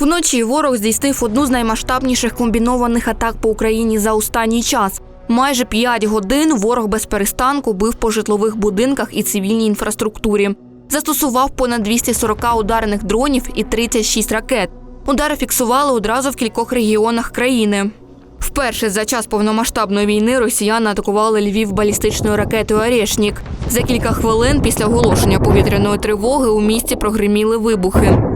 Вночі ворог здійснив одну з наймасштабніших комбінованих атак по Україні за останній час. Майже 5 годин ворог без перестанку бив по житлових будинках і цивільній інфраструктурі. Застосував понад 240 ударних дронів і 36 ракет. Удари фіксували одразу в кількох регіонах країни. Вперше за час повномасштабної війни росіяни атакували Львів балістичною ракетою «Орешнік». За кілька хвилин після оголошення повітряної тривоги у місті прогриміли вибухи.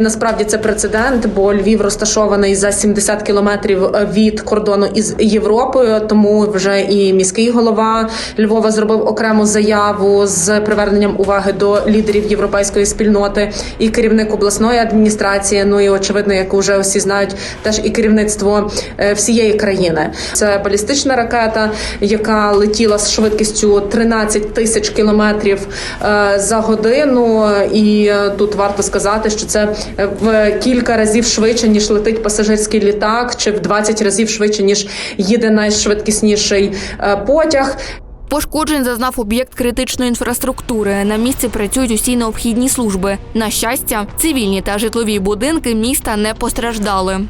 Насправді це прецедент, бо Львів розташований за 70 кілометрів від кордону із Європою. Тому вже і міський голова Львова зробив окрему заяву з приверненням уваги до лідерів європейської спільноти, і керівник обласної адміністрації. Ну і очевидно, як вже всі знають, теж і керівництво е, всієї країни. Це балістична ракета, яка летіла з швидкістю 13 тисяч кілометрів е, за годину. І е, тут варто сказати, що це е, в кілька разів швидше ніж летить пасажирський літак, чи в 20 разів швидше ніж їде найшвидкісніший е, потяг. Пошкоджень зазнав об'єкт критичної інфраструктури. На місці працюють усі необхідні служби. На щастя, цивільні та житлові будинки міста не постраждали.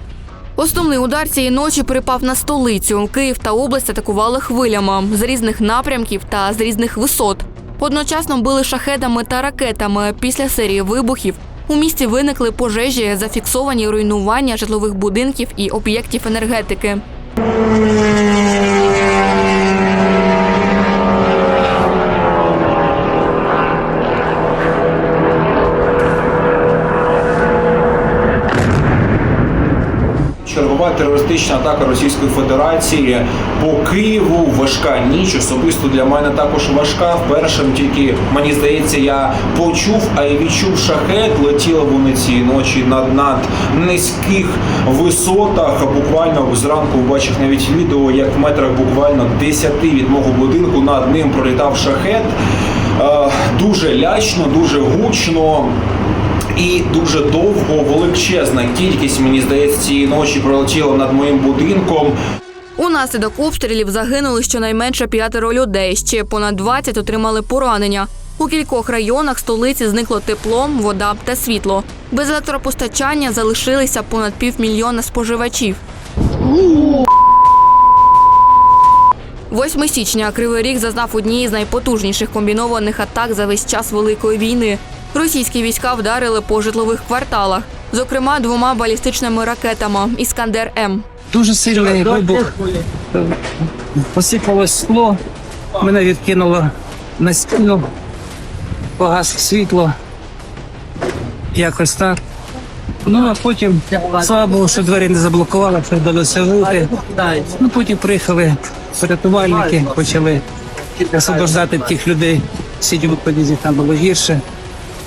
Основний удар цієї ночі припав на столицю. Київ та область атакували хвилями з різних напрямків та з різних висот. Одночасно били шахедами та ракетами. Після серії вибухів у місті виникли пожежі, зафіксовані руйнування житлових будинків і об'єктів енергетики. Чергова терористична атака Російської Федерації по Києву. Важка ніч. Особисто для мене також важка. Вперше тільки мені здається, я почув, а й відчув шахет. Летіли вони цієї ночі над над низьких висотах. Буквально зранку бачив навіть відео, як в метрах буквально 10 від мого будинку над ним пролітав шахет. Е, Дуже лячно, дуже гучно. І дуже довго величезна кількість, мені здається, цієї ночі пролетіла над моїм будинком. Унаслідок обстрілів загинули щонайменше п'ятеро людей. Ще понад 20 отримали поранення. У кількох районах столиці зникло тепло, вода та світло. Без електропостачання залишилися понад півмільйона споживачів. 8 січня Кривий Ріг зазнав однієї з найпотужніших комбінованих атак за весь час Великої війни. Російські війська вдарили по житлових кварталах, зокрема двома балістичними ракетами Іскандер М. Дуже сильний вибух. Посипалось скло, мене відкинуло на стіну, погас світло. Якось так. Ну а потім, слава Богу, що двері не заблокували, що вдалося вийти. Ну потім приїхали рятувальники, почали освобождати тих людей. Сидів у подізі, там було гірше.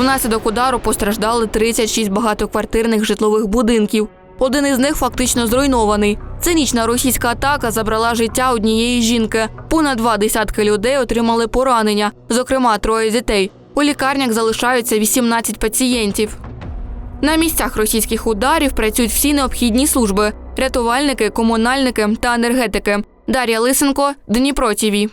Унаслідок удару постраждали 36 багатоквартирних житлових будинків. Один із них фактично зруйнований. Цинічна російська атака забрала життя однієї жінки. Понад два десятки людей отримали поранення, зокрема троє дітей. У лікарнях залишаються 18 пацієнтів. На місцях російських ударів працюють всі необхідні служби: рятувальники, комунальники та енергетики. Дар'я Лисенко, Дніпро ТІВІ.